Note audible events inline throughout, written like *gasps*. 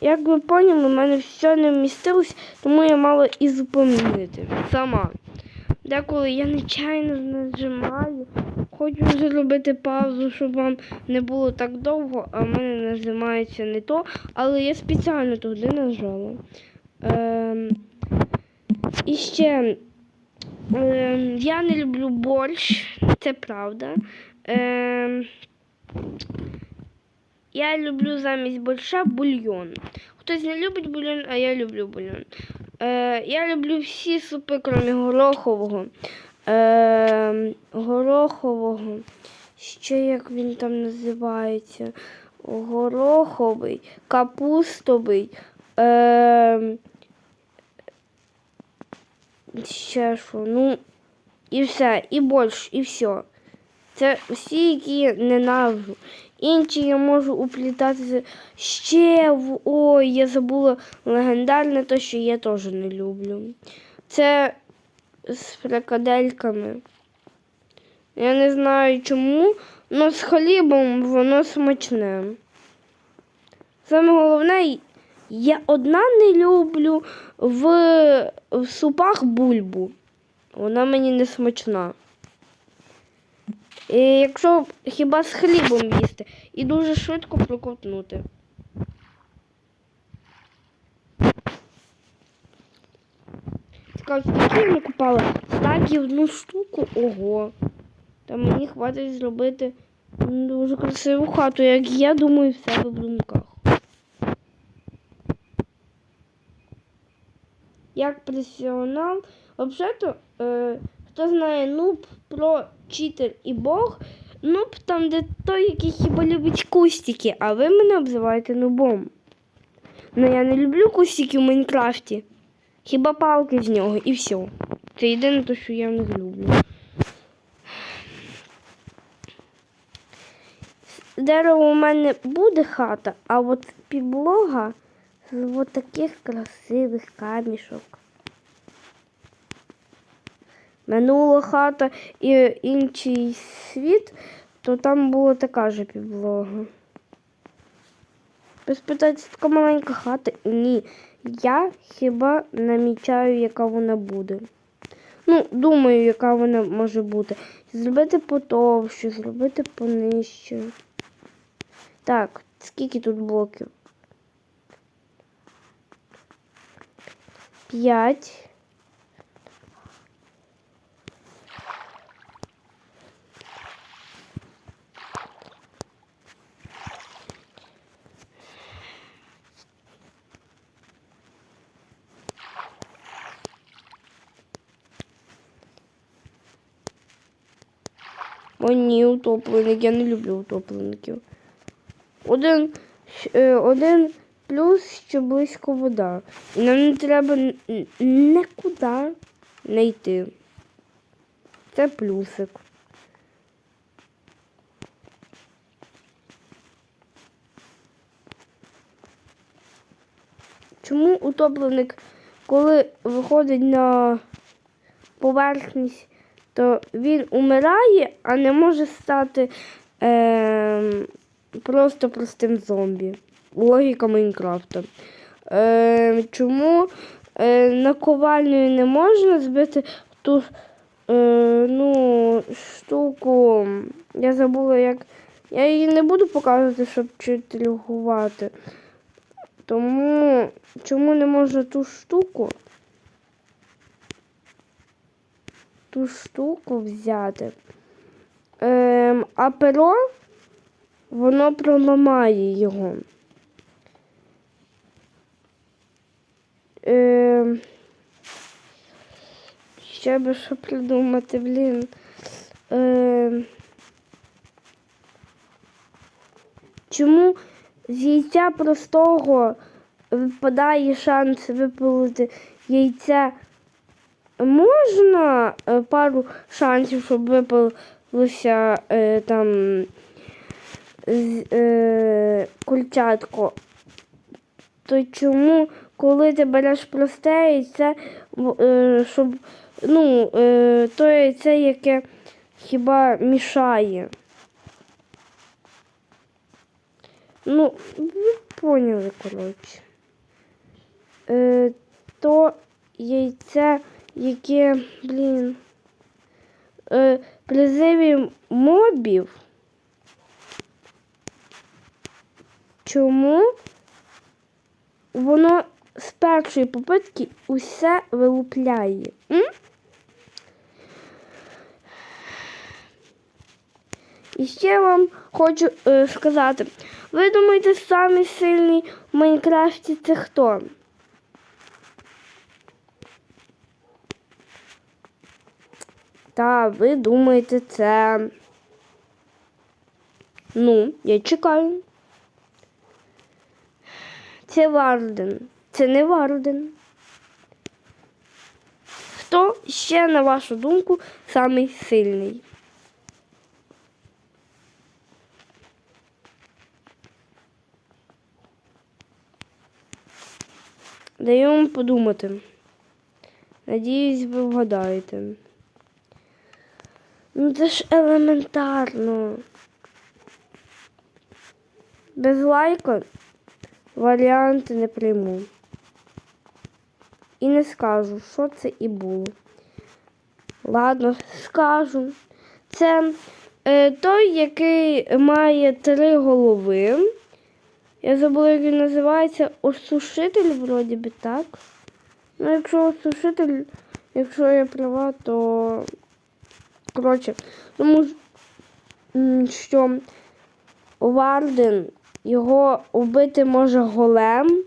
Як ви поняли, в мене все не вмістилось, тому я мала і зупинити сама. Деколи я нечайно нажимаю, хочу зробити паузу, щоб вам не було так довго, а в мене нажимається не то, але я спеціально туди нажала. Ем, і ще ем, я не люблю борщ, це правда. Ем, я люблю замість борща бульйон. Хтось не любить бульйон, а я люблю бульйон. Е, я люблю всі супи, крім горохового. Е, горохового. Ще як він там називається? Гороховий, капустовий. Е, ще що? Ну, і все, і борщ, і все. Це всі, які ненавижу. Інші я можу уплітати ще в. Ой, я забула легендарне, то що я теж не люблю. Це з фрикадельками. Я не знаю чому, але з хлібом воно смачне. Саме головне, я одна не люблю в, в супах бульбу. Вона мені не смачна. Якщо хіба з хлібом їсти і дуже швидко проковтнути. Цікаво, скільки я накупала? Стаків одну штуку. Ого. Та мені хватить зробити дуже красиву хату, як я думаю, в себе в думках. Як професіонал, взагалі-то, е, хто знає нуб про читер і Бог, нуб там, де той, який хіба любить кустики, а ви мене обзиваєте нубом. Ну я не люблю кустики в Майнкрафті. Хіба палки з нього і все. Це єдине те, що я не люблю. З Дерева у мене буде хата, а от підлога з от таких красивих камішок. Минула хата і інший світ, то там була така ж підлога. Ви спитаєте, така маленька хата? Ні. Я хіба намічаю, яка вона буде. Ну, думаю, яка вона може бути. Зробити потовще, зробити понижче. Так, скільки тут блоків? П'ять. О, ні, утопленик. Я не люблю утоплеників. Один, е, один плюс, що близько вода. І нам не треба нікуди не йти. Це плюсик. Чому утопленик, коли виходить на поверхність, то він умирає, а не може стати е, просто простим зомбі. Логіка Майнкрафта. Е, чому е, наковальнею не можна збити ту е, ну, штуку? Я забула, як. Я її не буду показувати, щоб читлюгувати. Тому чому не можна ту штуку? Ту штуку взяти. А перо воно проламає його. Ем, ще би що придумати, блін. Ем, чому з яйця простого випадає шанс випалити яйця? Можна е, пару шансів, щоб випалося е, там е, кульчатко. То чому, коли ти береш просте яйце, е, щоб ну, е, то яйце, яке хіба мішає? Ну, ви поняли, коротше. е, то яйце, яке, блін, е, призиві мобів. Чому воно з першої попитки усе вилупляє? М? І ще вам хочу е, сказати, ви думаєте, самий сильний в Майнкрафті це хто? Та ви думаєте, це. Ну, я чекаю. Це Варден. Це не Варден. Хто ще, на вашу думку, самий сильний? Вам подумати. Надіюсь, ви вгадаєте. Ну це ж елементарно. Без лайка варіанти не прийму. І не скажу, що це і було. Ладно, скажу. Це е, той, який має три голови. Я забула, як він називається осушитель, вроді би так. Ну, якщо осушитель, якщо я права, то коротше, тому що Варден його вбити може голем,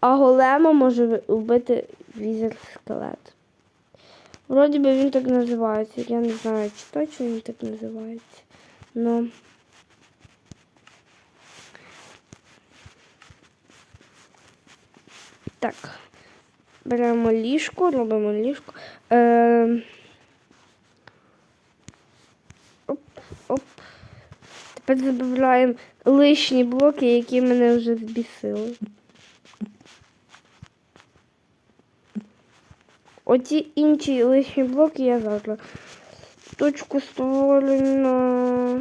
а голема може вбити візер скелет. Вроді би він так називається. Я не знаю, чи точно він так називається. Ну. Так. Беремо ліжко, робимо ліжко. Е... Оп. Тепер додаємо лишні блоки, які мене вже збісили. Оці інші лишні блоки я завтра. Точку створено.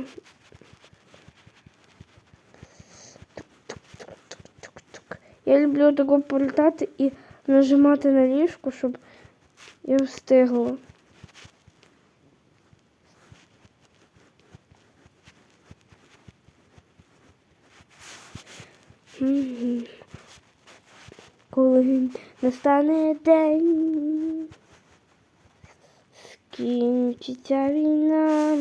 Я люблю тако політати і нажимати на ліжко, щоб я встигла. Коли настане день, скінчиться війна.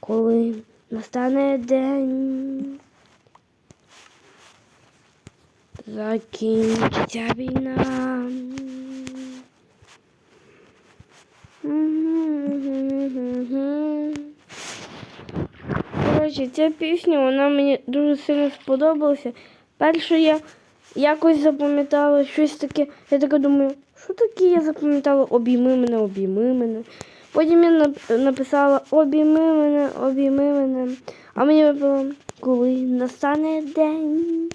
Коли настане день, закінчиться війна. Коротше, ця пісня вона мені дуже сильно сподобалася. Перше я якось запам'ятала щось таке. Я така думаю, що таке я запам'ятала? Обійми мене, обійми мене. Потім я написала обійми мене, обійми мене. А мені випало, коли настане день.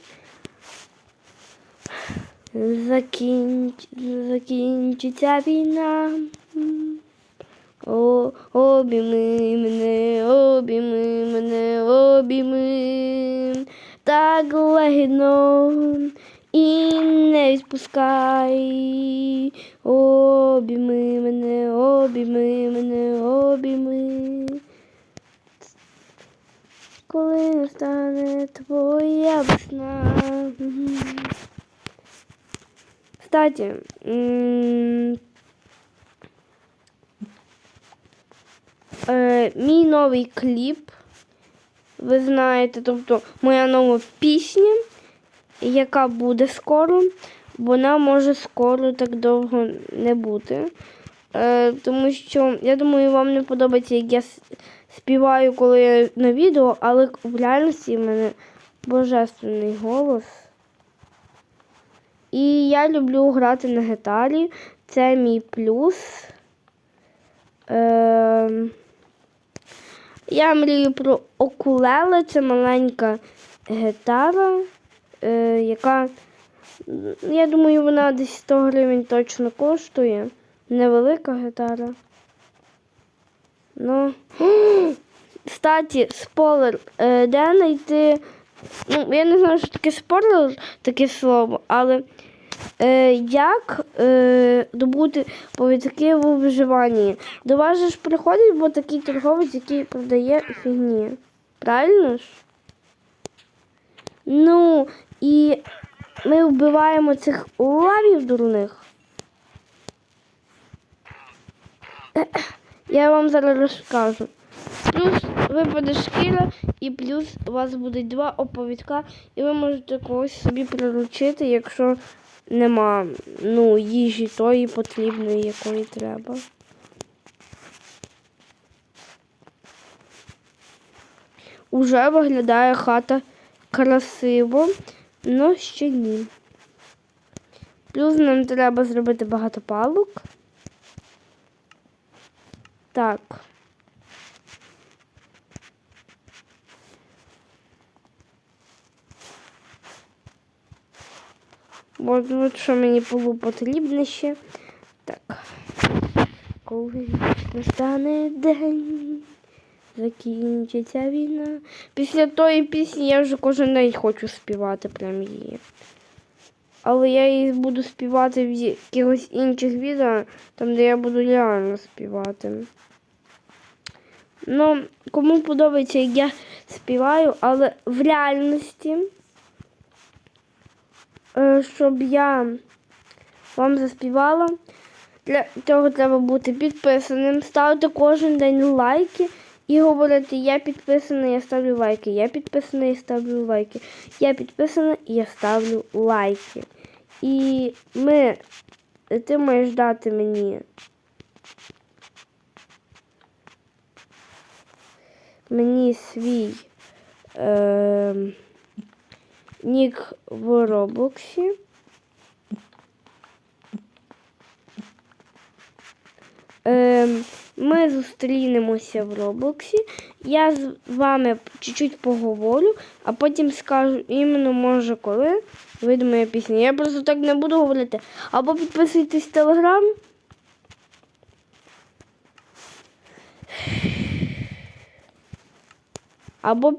Закінч... Закінчиться війна. О, обійми мене, обійми мене, обійми. Так лагідно і не відпускай. Обійми мене, обійми мене, обійми. Коли настане твоя весна. Кстати, е, мій новий кліп, ви знаєте, тобто моя нова пісня, яка буде скоро, вона може скоро так довго не бути. Е, тому що я думаю, вам не подобається, як я співаю, коли я на відео, але в реальності в мене божественний голос. І я люблю грати на гітарі. Це мій плюс. Ем, я мрію про окулеле. Це маленька гітара, е, яка, я думаю, вона десь 100 гривень точно коштує. невелика гітара. Ну. *gasps* Кстати, спойлер, е, де знайти. Ну, я не знаю, що таке спойлер, таке слово, але е, як е, добути повідки в виживанні? До вас же ж приходить бо такий торговець, який продає фігні. Правильно ж? Ну, і ми вбиваємо цих лавів дурних. Я вам зараз розкажу. Плюс випаде шкіра, і плюс у вас будуть два оповідка, і ви можете когось собі приручити, якщо нема ну, їжі тої потрібної, якої треба. Уже виглядає хата красиво, але ще ні. Плюс нам треба зробити багато палок. Так. От, от що мені було потрібно ще. Так. Коли настане день, закінчиться війна. Після тої пісні я вже кожен день хочу співати прям її. Але я її буду співати в якихось інших відео, там де я буду реально співати. Ну, кому подобається, як я співаю, але в реальності, щоб я вам заспівала, для цього треба бути підписаним, ставити кожен день лайки і говорити, я підписаний, я ставлю лайки, я підписаний, я ставлю лайки, я підписана і я ставлю лайки. І ми, ти маєш дати мені мені свій е, нік в Роблоксі. Е, ми зустрінемося в Роблоксі. Я з вами чуть-чуть поговорю, а потім скажу іменно, може, коли вийде моя пісня. Я просто так не буду говорити. Або підписуйтесь в Телеграм. Або,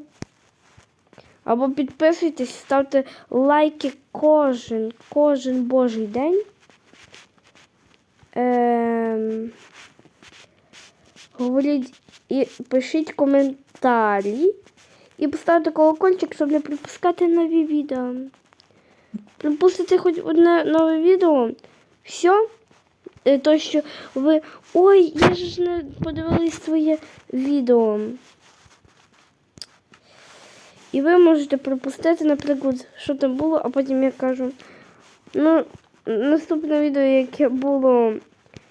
або підписуйтесь, ставте лайки кожен, кожен божий день. Ем, говоріть і пишіть коментарі. І поставте колокольчик, щоб не пропускати нові відео. Пропустите хоч одне нове відео. Все. То, що ви... Ой, я ж не подивилась своє відео. І ви можете пропустити, наприклад, що там було, а потім я кажу. Ну, наступне відео, яке було,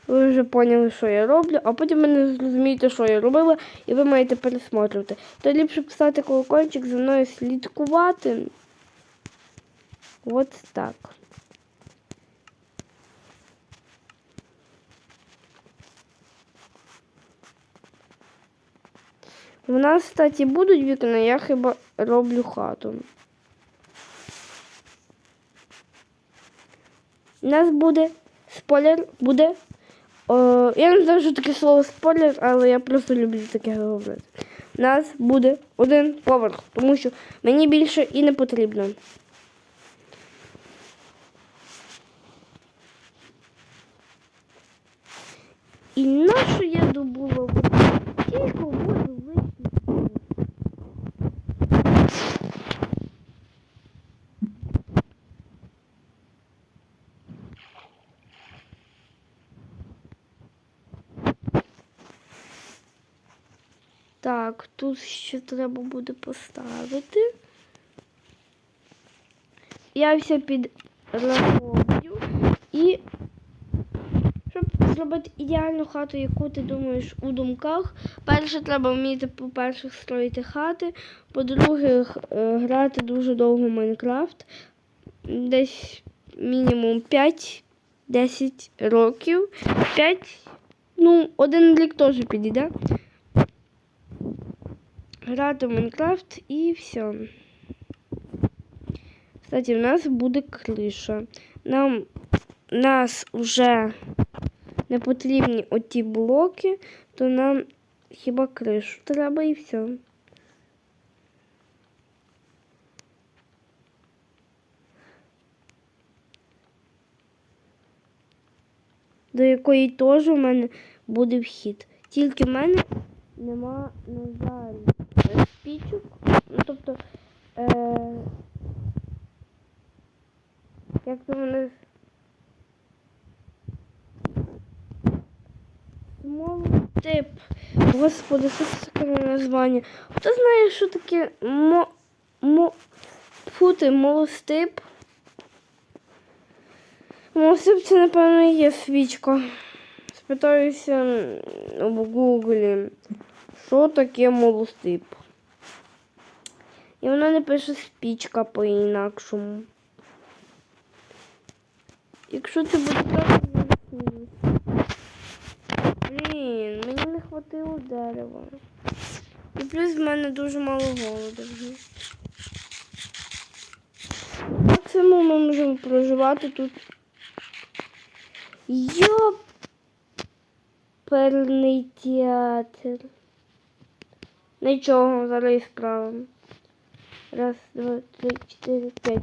ви вже поняли, що я роблю, а потім ви не зрозумієте, що я робила, і ви маєте пересмотрювати. То ліпше писати колокольчик, за мною слідкувати. От так. У нас, кстати, будуть вікна, я хіба роблю хату. У нас буде спойлер, буде. О, я не що таке слово спойлер, але я просто люблю таке говорити. У нас буде один поверх, тому що мені більше і не потрібно. І нашу я добула? Тільки Так, тут ще треба буде поставити. Я все підраховую і щоб зробити ідеальну хату, яку ти думаєш у думках, перше треба вміти, по-перше, строїти хати, по-друге, е, грати дуже довго в Майнкрафт, десь мінімум 5-10 років. 5, ну, один рік теж підійде. Грати в Майнкрафт і все. Кстати, в нас буде криша. Нам нас вже не потрібні оті блоки, то нам хіба кришу треба і все. До якої теж у мене буде вхід. Тільки в мене нема, на жаль, спічок. Ну, тобто, е, як то мене Молотип. Господи, що це таке названня? Хто знає, що таке мо... мо... Фути, молостип? Молостип це, напевно, є свічка. Спитаюся в гуглі, що таке молостип. І вона не пише спічка по-інакшому. Якщо це буде так, сміюсь. Блін, мені не хватило дерева. І плюс в мене дуже мало голоду. вже. Максимум ми можемо проживати тут. Йоперний театр. Нічого, зараз і справимо. Раз, два, три, чотири, п'ять.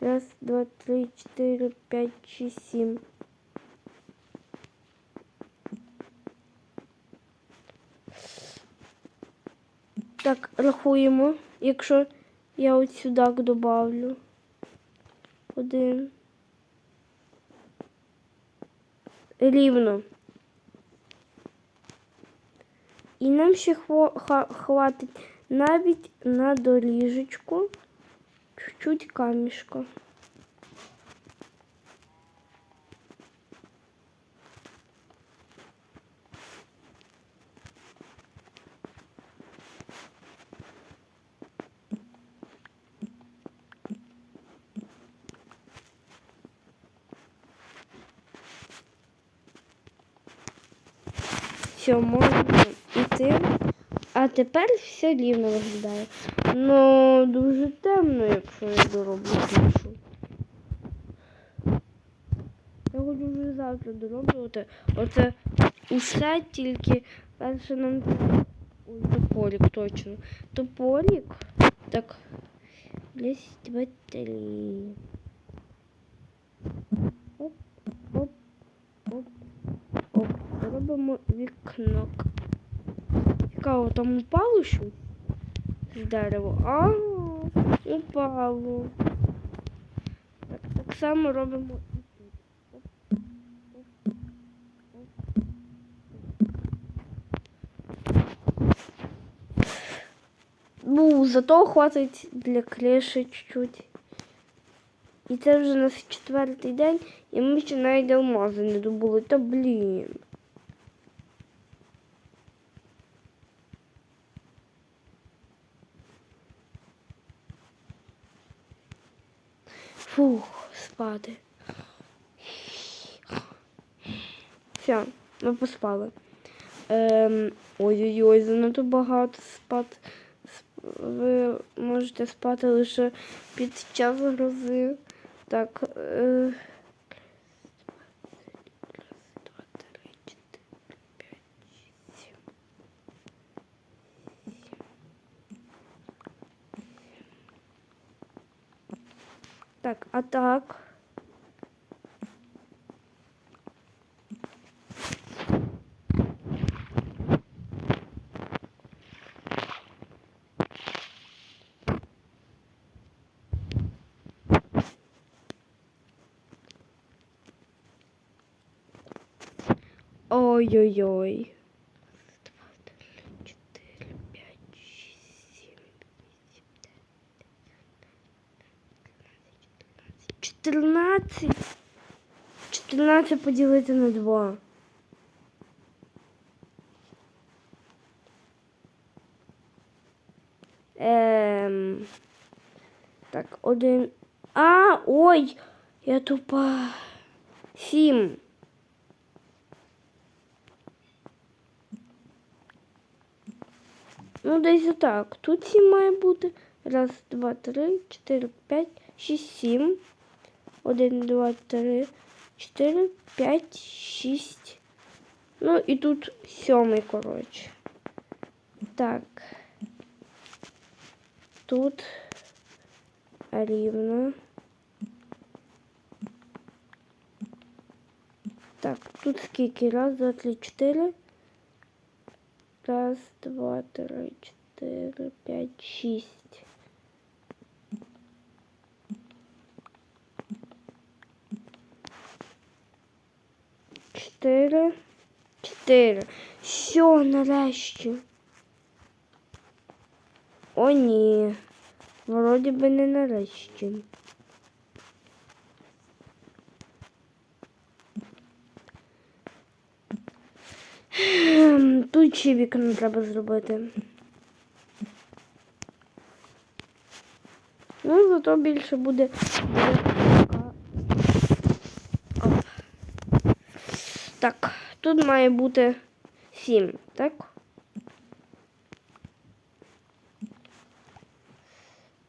Раз, два, три, чотири, п'ять, шість, сім. Так, рахуємо, якщо я от сюди добавлю. Один. Рівно. І нам ще хватить навіть на доріжечку чуть-чуть камішка. Все, можна йти. А тепер все рівно виглядає. Ну, дуже темно, якщо я дороблю кришу. Я хочу вже завтра дороблювати. Оце усе тільки перше нам. Ой, топорик, точно. Топорик. Так. Десь два, три. Оп, оп, оп, оп. Робимо вікно. Цікаво, там упало щось з дерева. А, упало. Так, так само робимо і тут. Ну, зато хватить для криші чуть-чуть. І це вже у нас четвертий день, і ми ще навіть алмази не добули. Та блін. Фух, спати. Все, ми поспали. Ем, Ой-ой-ой, занадто багато спати. Сп- Ви можете спати лише під час грози. Так. Е... Раз, два, три, чотири, п'ять, шість, сім. Так, а так. Ой-ой-ой. 14. 14 поділити на 2. Ем. Так, один. А, ой, я тупа. Сім. Ну, десь отак. Тут сім має бути. Раз, два, три, чотири, п'ять, шість, сім. Один, два, три, чотири, п'ять, шість, Ну і тут сьомий, коротше. Так. Тут рівно. Так, тут скільки? Раз, два, три, чотири. Раз, два, три, чотири, п'ять, шість. Чотири. Чотири. Все, нарешті. О, ні. Вроді би не нарешті. Тут ще вікно треба зробити. Ну, зато більше буде. буде така- Оп. Так, тут має бути сім, так?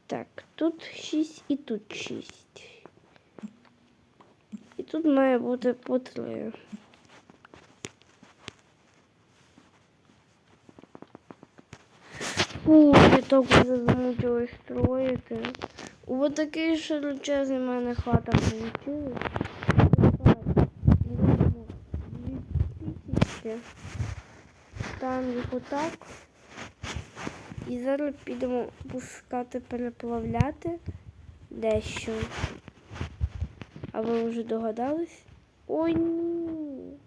Так, тут шість і тут шість. І тут має бути по три. Фу, я так вже замучилась строїти. Вот такий широчезний в мене хата получилась. Там їх отак. І зараз підемо пускати переплавляти дещо. А ви вже догадались? Ой ні.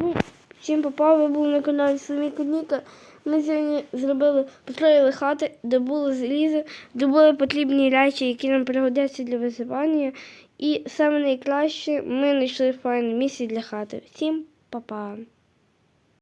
Ну, всім попав, ви були на каналі Самі Кудніка. Ми сьогодні зробили, построїли хати, де було залізо, де були потрібні речі, які нам пригодяться для висипання. І саме найкраще ми знайшли файне місце для хати. Всім 爸爸